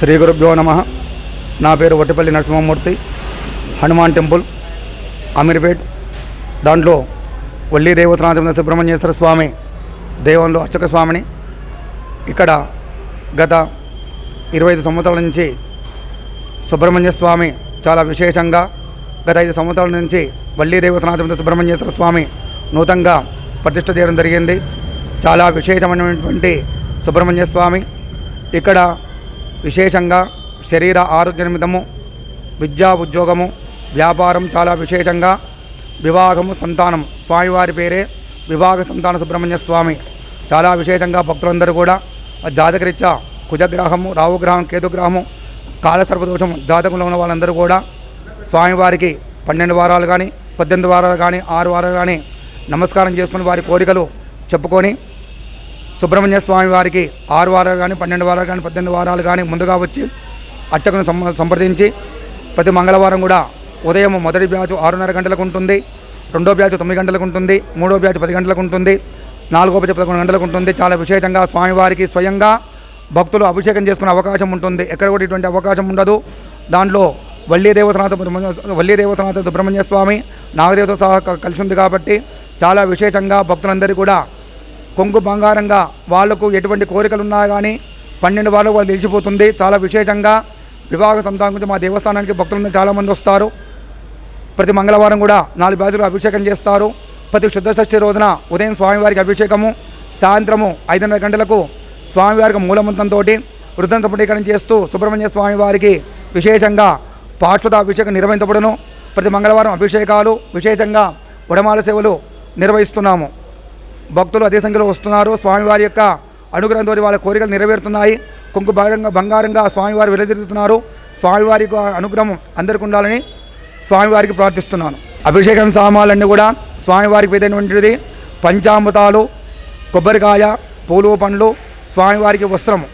శ్రీ గురుభ్యో నమ. నా పేరు వట్టిపల్లి నరసింహమూర్తి. హనుమాన్ టెంపుల్ అమీర్పేట్. దాంట్లో వల్లి దేవతనాథ సుబ్రహ్మణ్యేశ్వర స్వామి దేవంలో అర్చక స్వామిని. ఇక్కడ గత ఇరవై ఐదు సంవత్సరాల నుంచి సుబ్రహ్మణ్య స్వామి చాలా విశేషంగా గత ఐదు సంవత్సరాల నుంచి వల్లి దేవతనాథ సుబ్రహ్మణ్యేశ్వర స్వామి నూతనంగా ప్రతిష్ట చేయడం జరిగింది. చాలా విశేషమైనటువంటి సుబ్రహ్మణ్య స్వామి. ఇక్కడ విశేషంగా శరీర ఆరోగ్య నిమిత్తము విద్యా ఉద్యోగము వ్యాపారం చాలా విశేషంగా వివాహము సంతానం స్వామివారి పేరే వివాహ సంతాన సుబ్రహ్మణ్య స్వామి. చాలా విశేషంగా భక్తులందరూ కూడా జాతకరీత్యా కుజగ్రహము రావుగ్రహం కేతుగ్రహము కాలసర్పదోషం జాతకంలో ఉన్న వాళ్ళందరూ కూడా స్వామివారికి పన్నెండు వారాలు కానీ పద్దెనిమిది వారాలు కానీ ఆరు వారాలు కానీ నమస్కారం చేసుకుని వారి కోరికలు చెప్పుకొని సుబ్రహ్మణ్య స్వామి వారికి ఆరు వారాలు కానీ పన్నెండు వారాలు కానీ పద్దెనిమిది వారాలు కానీ ముందుగా వచ్చి అర్చకును సంప్రదించి ప్రతి మంగళవారం కూడా ఉదయం మొదటి బ్యాచ్ ఆరున్నర గంటలకు ఉంటుంది రెండో బ్యాచ్ తొమ్మిది గంటలకు ఉంటుంది మూడో బ్యాచ్ పది గంటలకు ఉంటుంది నాలుగో బ్యాచ్ పదకొండు గంటలకు ఉంటుంది. చాలా విశేషంగా స్వామివారికి స్వయంగా భక్తులు అభిషేకం చేసుకునే అవకాశం ఉంటుంది. ఎక్కడ కూడా ఇటువంటి అవకాశం ఉండదు. దాంట్లో వల్లి దేవతనాథ వల్లి దేవతనాథ సుబ్రహ్మణ్య స్వామి నాగదేవత సహా కలిసి ఉంది కాబట్టి చాలా విశేషంగా భక్తులందరూ కూడా కొంగు బంగారంగా వాళ్ళకు ఎటువంటి కోరికలు ఉన్నా కానీ పన్నెండు వాళ్ళు వాళ్ళు నిలిచిపోతుంది. చాలా విశేషంగా వివాహ సంతానం గురించి మా దేవస్థానానికి భక్తులందరూ చాలామంది వస్తారు. ప్రతి మంగళవారం కూడా నాలుగు బ్యాచులు అభిషేకం చేస్తారు. ప్రతి శుద్ధ షష్ఠి రోజున ఉదయం స్వామివారికి అభిషేకము సాయంత్రము ఐదున్నర గంటలకు స్వామివారికి మూలమంతంతో వృద్ధం సంపటీకరణ చేస్తూ సుబ్రహ్మణ్య స్వామివారికి విశేషంగా పార్శ్వత అభిషేకం నిర్వహించబడును. ప్రతి మంగళవారం అభిషేకాలు విశేషంగా ఉడమాల సేవలు నిర్వహిస్తున్నాము. భక్తులు అదే సంఖ్యలో వస్తున్నారు. స్వామివారి యొక్క అనుగ్రహంతో వాళ్ళ కోరికలు నెరవేరుతున్నాయి. కుంకు బంగారంగా బంగారంగా స్వామివారు వెలుదిరుతున్నారు స్వామివారి అనుగ్రహం అందరికీ ఉండాలని స్వామివారికి ప్రార్థిస్తున్నాను. అభిషేకం సామాన్లన్నీ కూడా స్వామివారికి పెద్దటువంటిది పంచామృతాలు కొబ్బరికాయ పూలు పండ్లు స్వామివారికి వస్త్రము.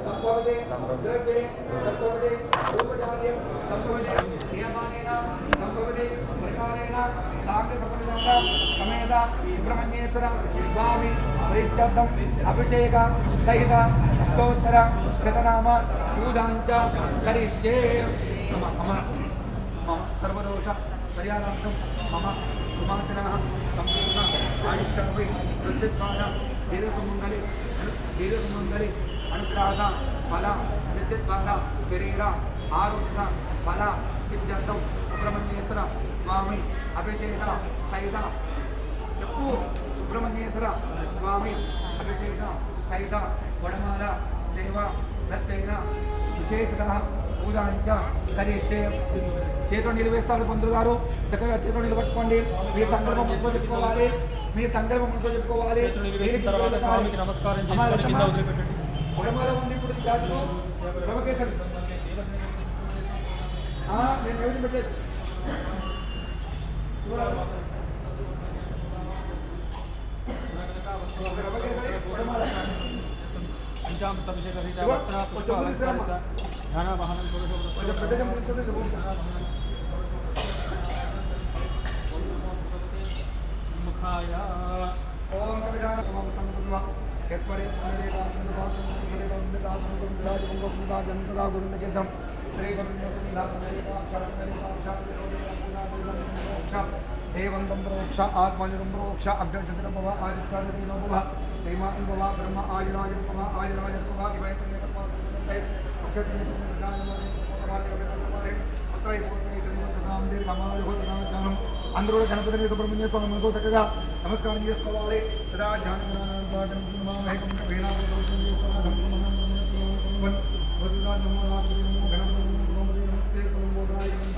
సంభవతే ద్రవ్యే సంభవతే రూపజాత్యం సంభవతే నియమానేన సంభవతే ప్రకారేణ సాంగ సపరిదండ సమేత సుబ్రహ్మణ్యేశ్వర స్వామి పరిత్యర్థం అభిషేక సహిత అష్టోత్తర శతనామ పూజాంచ కరిష్యే. మమ మమ మమ సర్వదోష పరిహారార్థం మమ కుమార్తెన సంపూర్ణ ఆయుష్యాపై ప్రత్యుత్పాద దీర్ఘసుమంగళి దీర్ఘసుమంగళి అనుగ్రహ ఫల సిద్ధిద్వార శరీర ఆరోగ్య ఫల సిద్ధార్థం సుబ్రహ్మణ్యేశ్వర స్వామి అభిషేక సైత. చెప్పు సుబ్రహ్మణ్యేశ్వర స్వామి అభిషేక. సహిత వడమాల సేవ దత్తైన విశేషత పూజాంచ కరిష్యే. చేతిలో నిలవేస్తారు పంతులు గారు. చక్కగా చేతిలో నిలబెట్టుకోండి. మీ సంకల్పం మనసులో చెప్పుకోవాలి. మీ సంకల్పం మనసులో చెప్పుకోవాలి. నమస్కారం వడమాల ఉంది ఇప్పుడు నేను ఎవరిని పెట్టలేదు? చూడాలి. جام تبيش ڪري تا مسترا تصافر دانا بحانن ڪري سڀ جو پرڏيمن کي ڏي ڏبو پڪا ٿا ٿين مون مون کي آ اوم ڪبيدار مون تنهن تنهن وڪي پري تنهن ري اٿندڙ بحث ٿي ٿي ري مندا اٿندڙ کي ڏاڍو خدا جنتا جو نڪي ٿم తీసుకొని ఇది పోసుకో. ముఖాయ ఓం కవిదాన సమాపతం కుర్మ యత్పరే త్వరేగా చంద్రబాచం త్వరేగా ఉందిగా సంతం విరాజ కుంభ కుందా జంతగా గోవింద కీర్తం శ్రీ గోవింద కుంద త్వరేగా క్షరత్వరేగా క్షరత్వరేగా దేవంతం ప్రోక్ష ఆత్మనిరం ప్రోక్ష అభ్యక్షతిరం భవ ఆదిత్యాదిలో భవ శ్రీమాన్ భవ బ్రహ్మ ఆదిరాజ భవ ఆదిరాజ భవ ఇవైతే కర్మాత్మకంతే అక్షత్రియ దీర్ఘమాయుధానం అందరూ కూడా గణపతిని సుబ్రహ్మణ్య స్వామి మనసు చక్కగా నమస్కారం చేసుకోవాలి తదా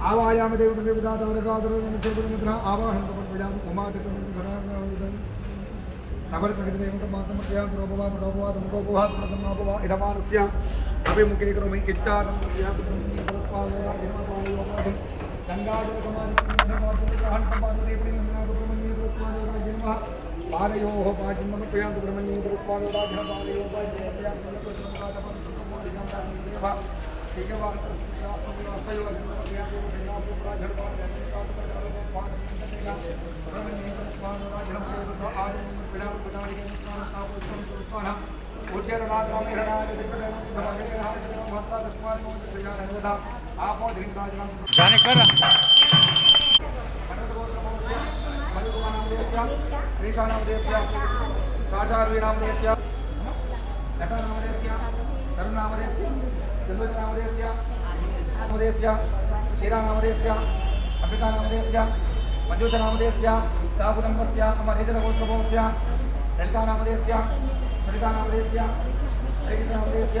కనకమణిధరాధరాధిపితాదిరుతమిషసిద్ధరాధం మిథునందే నమో సదర్భేభ్యవిగిరిపృథ్వే నమో కేంద్రక్ష ఏ దేవదేవ్య అభిముఖే కరోమి ఇచ్చాదం పాదయో जाने कर साचार्वीणामदेश्य नटनामदेश्य तरुणामदेश्य चंद्रनामदेश्य నామదేశ్య శ్రీరామదేశ్య అంబికానామదేశ్య మంజూషనామదేశ్య సాకుటుంబస్య అమరేజలగోత్రభోస్య లలితానామదేశ్య సరితానామదేశ్య హరికృష్ణనామదేశ్య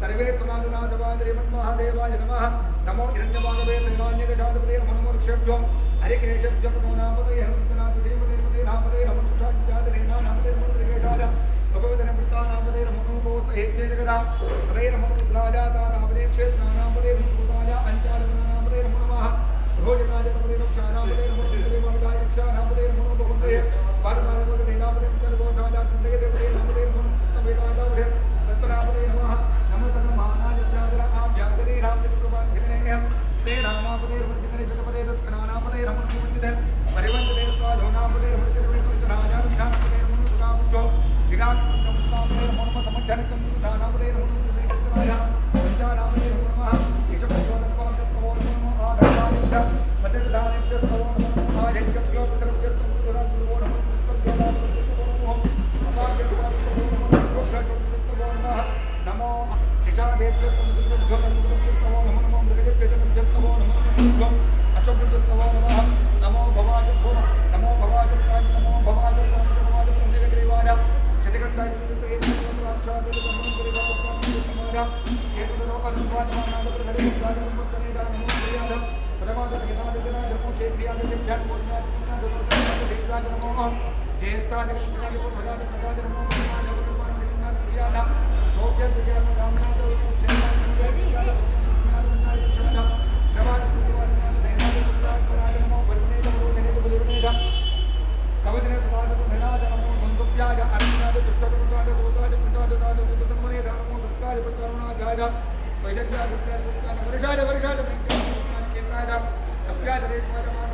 సర్వే త్వమాదనాథవాదరేమన్మహాదేవాయ నమ. నమో హిరణ్యమాధవే దైవాన్యగజాధిపతే నమో నమో ఋక్షభ్యో హరికేశభ్య ప్రమోనామదే హనుమంతనాథ దేవదే నామదే నమోషాజాతరే నామదే నమో ఋగేశాయ భగవదన వృత్తానామదే నమో కోస ఏకే జగదా. తదే నమో రుద్రాజాతా క్షేత్రానామదే భూతాయ అంచాలనామదే నమో నమః. భోజనాయ తమదే రక్షానామదే నమో ஜெயஸ்தாஜனமோகம் ஜெயஸ்தாஜனமுச்சனாதிபம் பதாஜ பதாஜனமோகம் ஜகதர்மான விஜயநாத் பிரியாதம் சௌக்கிய பிரியாதம் ராமநாதம் கவதின சதாசதம் தினாதனமோ சந்துப்பியாக அருணாத துஷ்டபுருதாஜ தோதாஜ புருதாஜ தாஜ உததன்மனே தானமோ துஷ்டாஜ பிரச்சாரணாஜாஜ वैशक्या वृत्ताय वृत्ताय वर्षाय वर्षाय वृत्ताय केन्द्राय तप्याय रेश्वाय मास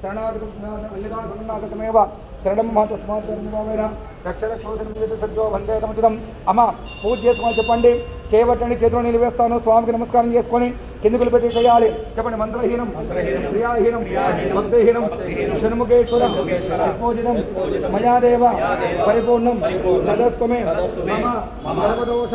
శరణాగతమేవ శరణం మా తస్మాత్ ధర్మభావేన రక్ష రక్షోధన సజ్జో అమ్మ పూజ చేసుకోమని చెప్పండి చేయబట్టండి చేతిలో నిలివేస్తాను స్వామికి నమస్కారం చేసుకొని కిందికి పెట్టి చేయాలి చెప్పండి మంత్రహీనం క్రియాహీనం భక్తిహీనం షణ్ముఖేశ్వరం పూజితం మయాదేవ పరిపూర్ణం తదస్త్వమే మమ సర్వదోష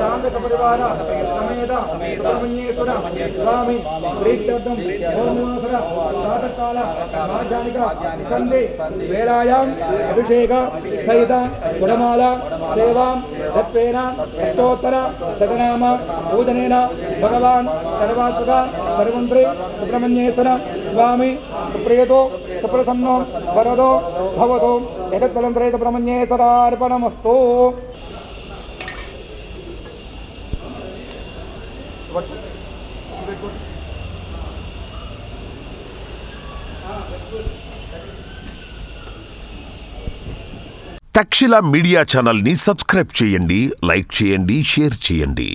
శాంత పరివార సమేత సుబ్రహ్మణ్యేశ్వర స్వామి ప్రీత్యర్థం పౌర్ణమాసర ప్రాతకాల మాధ్యానిక సంధి వేళాయాం అభిషేక సహిత గుణమాల సేవాం దత్వేన అష్టోత్తర శతనామ పూజనేన భగవాన్ సర్వాత్మక సర్వంత్రి సుబ్రహ్మణ్యేశ్వర స్వామి సుప్రియతో సుప్రసన్నో వరదో భవతో ఎతత్ఫలం త్రేత తక్షిల మీడియా ఛానల్ని సబ్స్క్రైబ్ చేయండి లైక్ చేయండి షేర్ చేయండి.